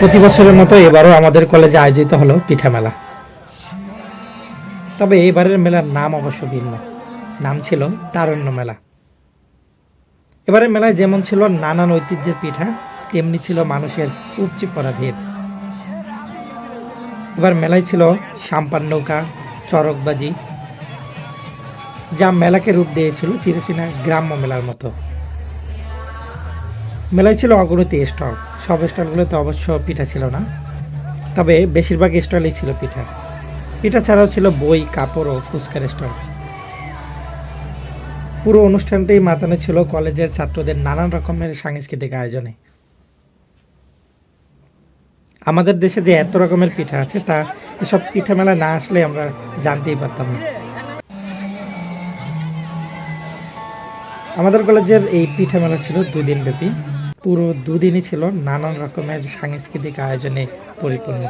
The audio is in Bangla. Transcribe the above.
প্রতি বছরের মতো এবারও আমাদের কলেজে আয়োজিত হলো পিঠা মেলা। তবে এবারের মেলার নাম অবশ্য ভিন্ন। নাম ছিল তারণ্য মেলা। এবারের মেলায় যেমন ছিল নানান ঐতিহ্যের পিঠা, তেমনি ছিল মানুষের উপচি পড়া ভিড়। এবার মেলায় ছিল সাম্পান নৌকা চরকবাজি যা মেলাকে রূপ দিয়েছিল চিরচেনা গ্রাম্য মেলার মতো। মেলায় ছিল অগণিত স্টল। সব স্টলগুলোতে অবশ্য পিঠা ছিল না। তবে বেশিরভাগ স্টলই ছিল পিঠা। পিঠা ছাড়াও ছিল বই, কাপড় ও ফুচকার স্টল। পুরো অনুষ্ঠানটাই মাতানো ছিল কলেজের ছাত্রদের নানান রকমের সাংস্কৃতিক আয়োজনে। আমাদের দেশে যে এত রকমের পিঠা আছে, তা এসব পিঠা মেলা না আসলে আমরা জানতেই পারতাম না। আমাদের কলেজের এই পিঠা মেলা ছিল দুদিন ব্যাপী পুরো দুদিনই ছিল নানান রকমের সাংস্কৃতিক আয়োজনে পরিপূর্ণ।